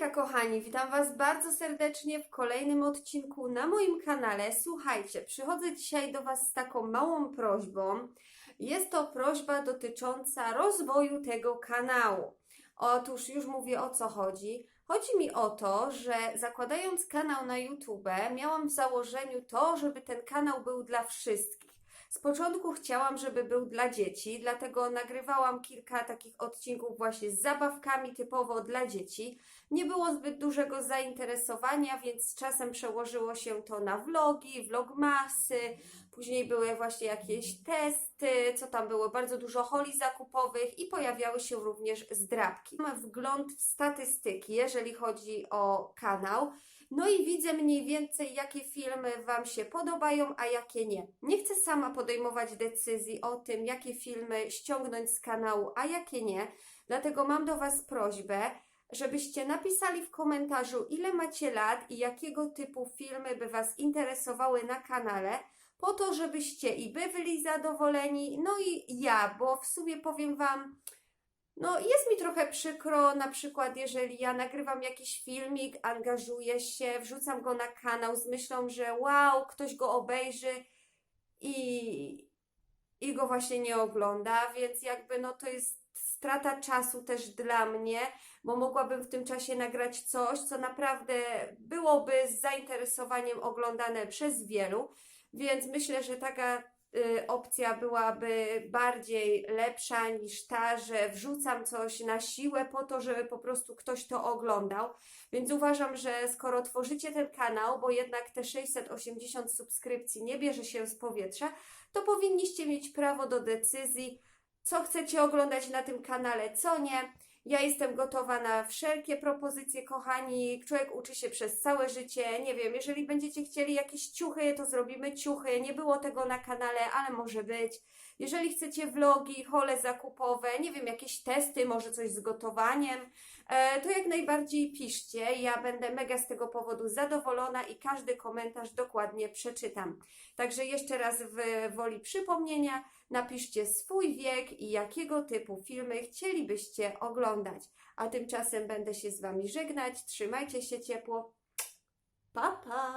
Hejka kochani, witam Was bardzo serdecznie w kolejnym odcinku na moim kanale. Słuchajcie, przychodzę dzisiaj do Was z taką małą prośbą. Jest to prośba dotycząca rozwoju tego kanału. Otóż już mówię o co chodzi. Chodzi mi o to, że zakładając kanał na YouTube, miałam w założeniu to, żeby ten kanał był dla wszystkich. Z początku chciałam, żeby był dla dzieci, dlatego nagrywałam kilka takich odcinków właśnie z zabawkami typowo dla dzieci. Nie było zbyt dużego zainteresowania, więc czasem przełożyło się to na vlogi, vlogmasy, później były właśnie jakieś testy, co tam było, bardzo dużo holi zakupowych i pojawiały się również zdrabki. Mam wgląd w statystyki, jeżeli chodzi o kanał. No i widzę mniej więcej, jakie filmy Wam się podobają, a jakie nie. Nie chcę sama podejmować decyzji o tym, jakie filmy ściągnąć z kanału, a jakie nie. Dlatego mam do Was prośbę, żebyście napisali w komentarzu, ile macie lat i jakiego typu filmy by Was interesowały na kanale, po to, żebyście i byli zadowoleni, no i ja, bo w sumie powiem Wam, no, jest mi trochę przykro, na przykład, jeżeli ja nagrywam jakiś filmik, angażuję się, wrzucam go na kanał z myślą, że wow, ktoś go obejrzy i, i go właśnie nie ogląda, więc jakby no to jest strata czasu też dla mnie, bo mogłabym w tym czasie nagrać coś, co naprawdę byłoby z zainteresowaniem oglądane przez wielu, więc myślę, że taka opcja byłaby bardziej lepsza niż ta, że wrzucam coś na siłę po to, żeby po prostu ktoś to oglądał. Więc uważam, że skoro tworzycie ten kanał, bo jednak te 680 subskrypcji nie bierze się z powietrza, to powinniście mieć prawo do decyzji, co chcecie oglądać na tym kanale, co nie. Ja jestem gotowa na wszelkie propozycje, kochani. Człowiek uczy się przez całe życie. Nie wiem, jeżeli będziecie chcieli jakieś ciuchy, to zrobimy ciuchy. Nie było tego na kanale, ale może być. Jeżeli chcecie vlogi, hole zakupowe, nie wiem, jakieś testy, może coś z gotowaniem, e, to jak najbardziej piszcie. Ja będę mega z tego powodu zadowolona i każdy komentarz dokładnie przeczytam. Także jeszcze raz w woli przypomnienia, napiszcie swój wiek i jakiego typu filmy chcielibyście oglądać. A tymczasem będę się z Wami żegnać. Trzymajcie się ciepło. Pa, pa!